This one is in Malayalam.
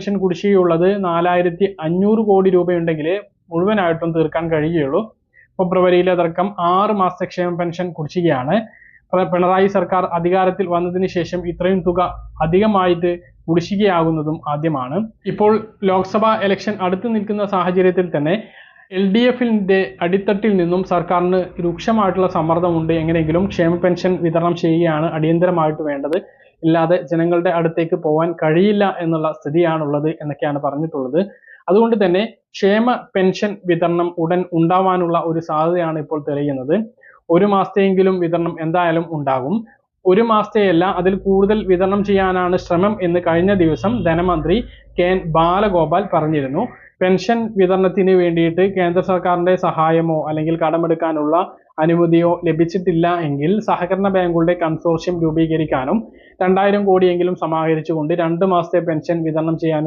പെൻഷൻ കുടിശ്ശികയുള്ളത് നാലായിരത്തി അഞ്ഞൂറ് കോടി രൂപയുണ്ടെങ്കിൽ മുഴുവനായിട്ടും തീർക്കാൻ കഴിയുകയുള്ളൂ. ഫെബ്രുവരിയിലതടക്കം ആറ് മാസത്തെ ക്ഷേമ പെൻഷൻ കുടിശ്ശികയാണ്. പിണറായി സർക്കാർ അധികാരത്തിൽ വന്നതിന് ശേഷം ഇത്രയും തുക അധികമായിട്ട് കുടിശ്ശികയാകുന്നതും ആദ്യമാണ്. ഇപ്പോൾ ലോക്സഭാ ഇലക്ഷൻ അടുത്ത് നിൽക്കുന്ന സാഹചര്യത്തിൽ തന്നെ എൽ ഡി എഫിന്റെ അടിത്തട്ടിൽ നിന്നും സർക്കാരിന് രൂക്ഷമായിട്ടുള്ള സമ്മർദ്ദമുണ്ട്. എങ്ങനെയെങ്കിലും ക്ഷേമ പെൻഷൻ വിതരണം ചെയ്യുകയാണ് അടിയന്തരമായിട്ട് വേണ്ടത്. ഇല്ലാതെ ജനങ്ങളുടെ അടുത്തേക്ക് പോകാൻ കഴിയില്ല എന്നുള്ള സ്ഥിതിയാണുള്ളത് എന്നൊക്കെയാണ് പറഞ്ഞിട്ടുള്ളത്. അതുകൊണ്ട് തന്നെ ക്ഷേമ പെൻഷൻ വിതരണം ഉടൻ ഉണ്ടാവാനുള്ള ഒരു സാധ്യതയാണ് ഇപ്പോൾ തെളിയുന്നത്. ഒരു മാസത്തെയെങ്കിലും വിതരണം എന്തായാലും ഉണ്ടാകും. ഒരു മാസത്തെയല്ല അതിൽ കൂടുതൽ വിതരണം ചെയ്യാനാണ് ശ്രമം എന്ന് കഴിഞ്ഞ ദിവസം ധനമന്ത്രി കെ എൻ ബാലഗോപാൽ പറഞ്ഞിരുന്നു. പെൻഷൻ വിതരണത്തിന് വേണ്ടിയിട്ട് കേന്ദ്ര സർക്കാരിന്റെ സഹായമോ അല്ലെങ്കിൽ കടമെടുക്കാനുള്ള അനുമതിയോ ലഭിച്ചിട്ടില്ല എങ്കിൽ സഹകരണ ബാങ്കുകളുടെ കൺസോർഷ്യം രൂപീകരിക്കാനും രണ്ടായിരം കോടിയെങ്കിലും സമാഹരിച്ചുകൊണ്ട് രണ്ട് മാസത്തെ പെൻഷൻ വിതരണം ചെയ്യാനും